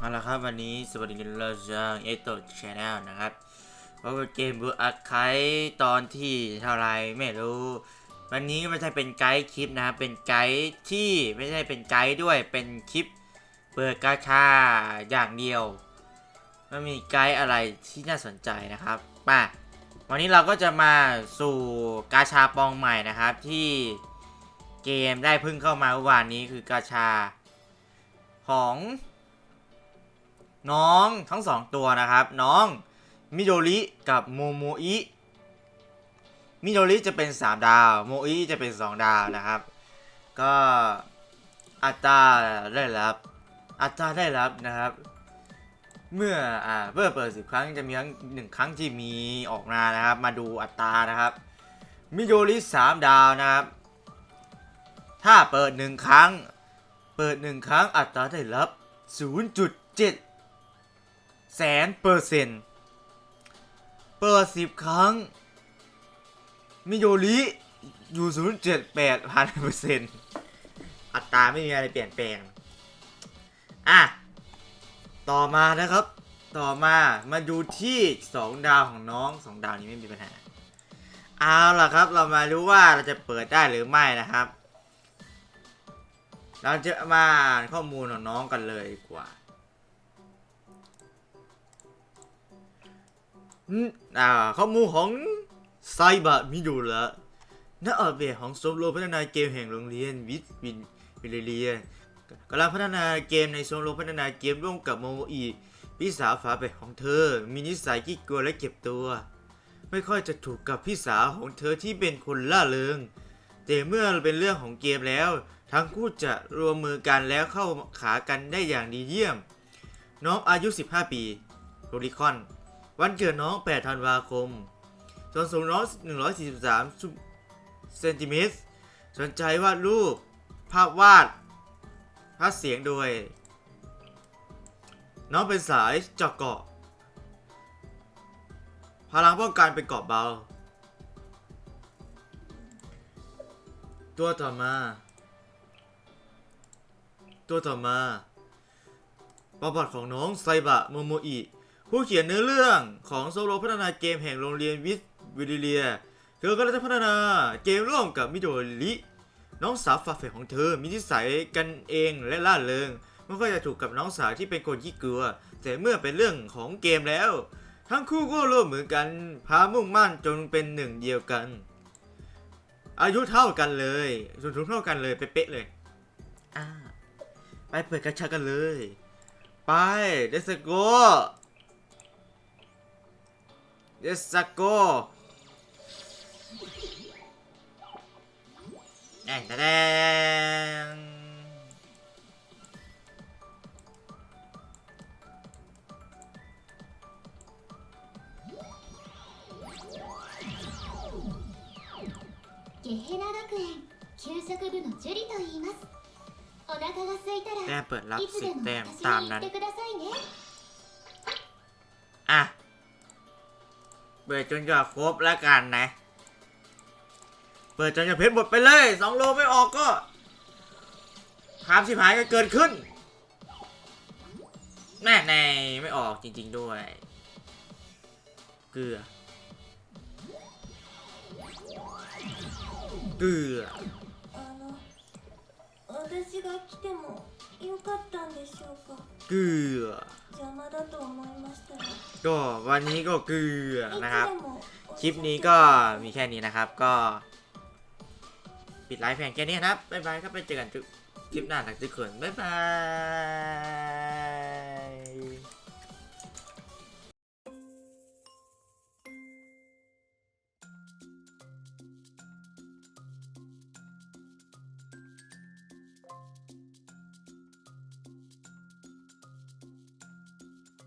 เอาละครับวันนี้สวัสดีกันเราจากเอโตชแนลนะครับเพราะว่าเกมบูอัคไคตอนที่เท่าไรไม่รู้ วันนี้ไม่ใช่เป็นไกด์คลิปนะครับเป็นไกด์ที่ไม่ใช่เป็นไกด์ด้วยเป็นคลิปเปิดกาชาอย่างเดียวไม่มีไกด์อะไรที่น่าสนใจนะครับมาวันนี้เราก็จะมาสู่กาชาปองใหม่นะครับ ที่เกมได้เพิ่งเข้ามาเมื่อวานนี้คือกาชาของ น้องทั้งสองตัวนะครับ น้องมิโดริกับโมโมอิมิโดริจะเป็น 3 ดาว โมอิจะเป็น 2 ดาวนะครับ ก็อัตราได้รับ อัตราได้รับนะครับ เมื่ออ่าเมื่อเปิดสิบครั้งจะมีครั้งหนึ่งครั้งที่มีออกมานะครับ มาดูอัตรานะครับ มิโดริ3ดาวนะครับ ถ้าเปิดหนึ่งครั้ง เปิดหนึ่งครั้งอัตราได้รับ 0.7 แสนเปอร์เซ็นต์เปิดสิบครั้ง มิโยริอยู่0.78พันเปอร์เซ็นต์อัตราไม่มีอะไรเปลี่ยนแปลง อะ ต่อมานะครับ ต่อมามาดูที่2ดาวของน้อง2ดาวนี้ไม่มีปัญหา เอาล่ะครับ เรามาดูว่าเราจะเปิดได้หรือไม่นะครับ เราจะมาอ่านข้อมูลของน้องกันเลยดีกว่า อ่าข้อมูลของไซบะมิดูละนักออกแบบของสมรมพัฒนาเกมแห่งโรงเรียนวิทวินวิลเลียนกำลังพัฒนาเกมในชมรมพัฒนาเกมร่วมกับโมโมอีพี่สาวฝาแฝดของเธอ มีนิสัยขี้กลัวและเก็บตัว ไม่ค่อยจะถูกกับพี่สาวของเธอที่เป็นคนล่าเริง แต่เมื่อเป็นเรื่องของเกมแล้ว ทั้งคู่จะรวมมือกันแล้วเข้าขากันได้อย่างดีเยี่ยม น้องอายุ 15 ปีโรลิคอน วันเกิดน้อง 8 ธันวาคม ส่วนสูงน้อง 143เซนติเมตร สนใจวาดรูป ภาพวาด ภาพเสียงโดย น้องเป็นสายเจาะเกาะ พลังป้องกันเป็นเกาะเบา ตัวต่อมา ตัวต่อมาประวัติของน้องไซบะโมโมอิ ผู้เขียนเนื้อเรื่องของโซโลพัฒนาเกมแห่งโรงเรียนวิทวิลเลีย เธอก็ได้พัฒนาเกมร่วมกับมิโดริน้องสาวฝาแฝดของเธอมีนิสัยกันเองและล่าเริงไม่ค่อยจะถูกกับน้องสาวที่เป็นคนขี้กลัวแต่เมื่อเป็นเรื่องของเกมแล้ว ทั้งคู่ก็ร่วมมือกันพามุ่งมั่นจนเป็นหนึ่งเดียวกัน อายุเท่ากันเลยส่วนสูงเท่ากันเลยเป๊ะเลยไปเปิดกระชากันเลย ไปเดสโก よし、ザッコーえ、だでーんゲヘラ学園給食部のジュリと言いますお腹が空いたらいつでも私に言ってくださいね เปิดจนจะครบแล้วกันนะ เปิดจนจะเพชรหมดไปเลยสองโลไม่ออกก็ความชิบหายก็เกิดขึ้น แน่แน่ไม่ออกจริง ๆด้วย เกลือ เกลือ あの私が来てもよかったんでしょうか เกลือ ก็วันนี้ก็เกือนะครับ คลิปนี้ก็มีแค่นี้นะครับ ก็ ปิดไลฟ์เพียงแค่นี้นะครับบ๊ายบายครับไปเจอกันคลิปหน้าหลังจากเขินบ๊ายบาย